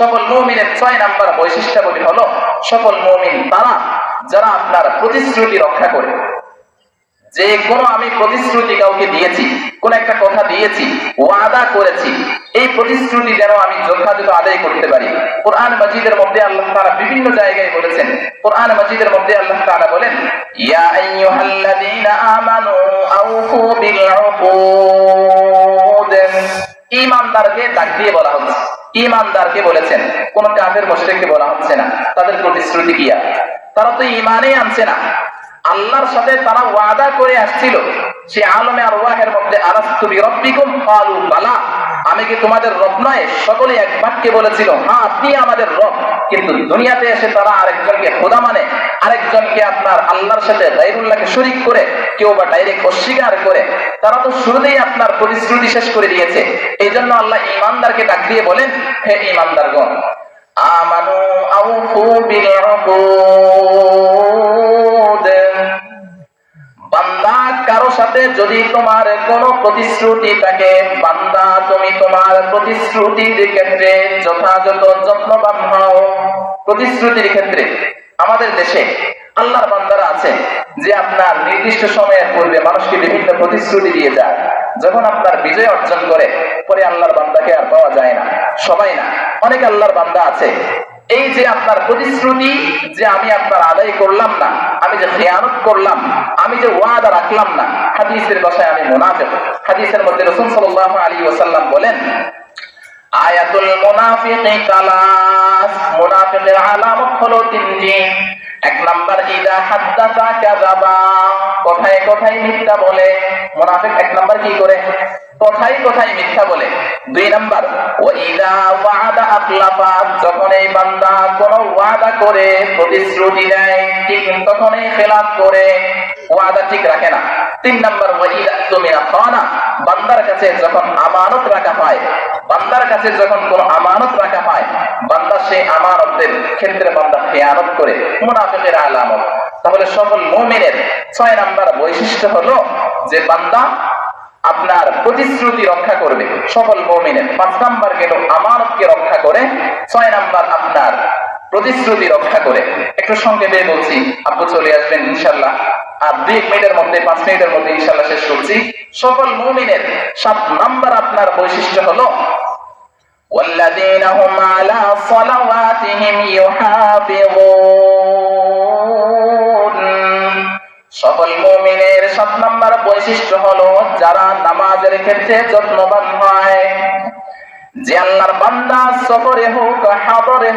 সকল মুমিনের ছয় নাম্বার বৈশিষ্ট্যাবলী হলো সকল মুমিন তারা, যারা আপনার প্রতিশ্রুতি রক্ষা করে। যে কোনো আমি প্রতিশ্রুতি কাউকে দিয়েছি, কোন একটা কথা দিয়েছি, ওয়াদা করেছি, এই প্রতিশ্রুতি যেন আমি যথাযথ আদায় করতে পারি। কোরআন মজিদের মধ্যে আল্লাহ তাআলা বিভিন্ন জায়গায় বলেছেন, কোরআন মাজিদের মধ্যে আল্লাহ তাআলা বলেন, ইয়া আইয়ুহাল্লাযীনা আমানু আউফু বিল উকুদ ঈমানদারকে ডাক দিয়ে বলা হচ্ছে। ইমানদারকে বলেছেন, কোন কাফের মুশরিককে বলা হচ্ছে না। তাদের প্রতিশ্রুতি কি আর? তারা তো ইমানে আনছে না। আল্লাহর সাথে তারা ওয়াদা করে আসছিল, সে আলমে আর ওয়াহের মধ্যে আরাস্তু বিরব্বিকুম? ফালু বালা। আমি কি তোমাদের রব নয়? সকলে এক বাক্যে বলেছিল হ্যাঁ আপনি আমাদের রব। কিন্তু দুনিয়াতে এসে তারা আরেকজনকে খোদা মানে আরেকজনকে আপনার আল্লাহর সাথে গায়রুল্লাহকে শরীক করে, কেউ বা ডাইরেক্ট অস্বীকার করে। তারা তো শুরুতেই আপনার প্রতিশ্রুতি শেষ করে দিয়েছে। এই জন্য আল্লাহ ইমানদারকে ডাক দিয়ে বলেন, হে ইমানদারগণ আমানু আউফু বিল সাথে যদি তোমার কোন প্রতিশ্রুতি থাকে, বান্দা, তুমি তোমার প্রতিশ্রুতির ক্ষেত্রে যথাযথ যত্নবান হও। প্রতিশ্রুতির ক্ষেত্রে আমাদের দেশে আল্লাহর বান্দারা আছে যে আপনার নির্দিষ্ট সময়ের পূর্বে মানুষকে বিভিন্ন প্রতিশ্রুতি দিয়ে যায়। যখন আপনার বিজয় অর্জন করে, পরে আল্লাহর বান্দাকে আর পাওয়া যায় না, সবাই না, অনেক আল্লাহর বান্দা আছে। এই যে আপনার প্রতিশ্রুতি যে আমি আপনার আদায় করলাম না, আমি যে খেয়ানত করলাম, আমি যে ওয়াদা রাখলাম না, হাদিসের ভাষায় আমি মুনাফিক। হাদিসের মধ্যে রাসূল সাল্লাল্লাহু আলাইহি ওয়াসাল্লাম বলেন, আয়াতুল মুনাফিকি তালাস মুনাফিকের আলামত হলো তিনটি। এক নাম্বার, ইদা হাদ্দাসা কাযাবা। কথায় কথায় মিথ্যা বলে। মুনাফিক এক নাম্বার কি করে? কথায় কথায় মিথ্যা বলে। দুই নাম্বার ও ওয়াদা আখলাফা যখন এই বান্দা কোন ওয়াদা করে, প্রতিশ্রুতি দেয়, ঠিক তখনই খেলাফ করে। ওয়াদা ঠিক রাখে না। তিন নাম্বার ওয়াইদা তুমি খানা বান্দার কাছে যখন আমানত রাখা হয়, বান্দার কাছে যখন কোন আমানত রাখা হয়, বান্দা সেই আমানতের ক্ষেত্রে বান্দা খেয়ানত করে, মুনাফিকের আলামত। তাহলে সকল মুমিনের ছয় নাম্বার বৈশিষ্ট্য হলো যে বান্দা আপনার প্রতিশ্রুতি রক্ষা করবে সকল মুমিনের পাঁচ নাম্বার গেল আমানতকে রক্ষা করে ছয় নাম্বার আপনার প্রতিশ্রুতি রক্ষা করে একটু সংক্ষেপে বলছি আপু চলে আসবেন ইনশাল্লাহ আর দুই এক মিনিটের মধ্যে পাঁচ মিনিটের মধ্যে ইনশাল্লাহ শেষ করছি সকল মুমিনের সাত নাম্বার আপনার বৈশিষ্ট্য হলো والذين هم على صلواتهم يحافظون সকল মুমিনের সাত নম্বর বৈশিষ্ট্য হলো যারা নামাজের ক্ষেত্রে যত্নবান হয়। যে আল্লাহর বান্দা সফরে হোক হাদরে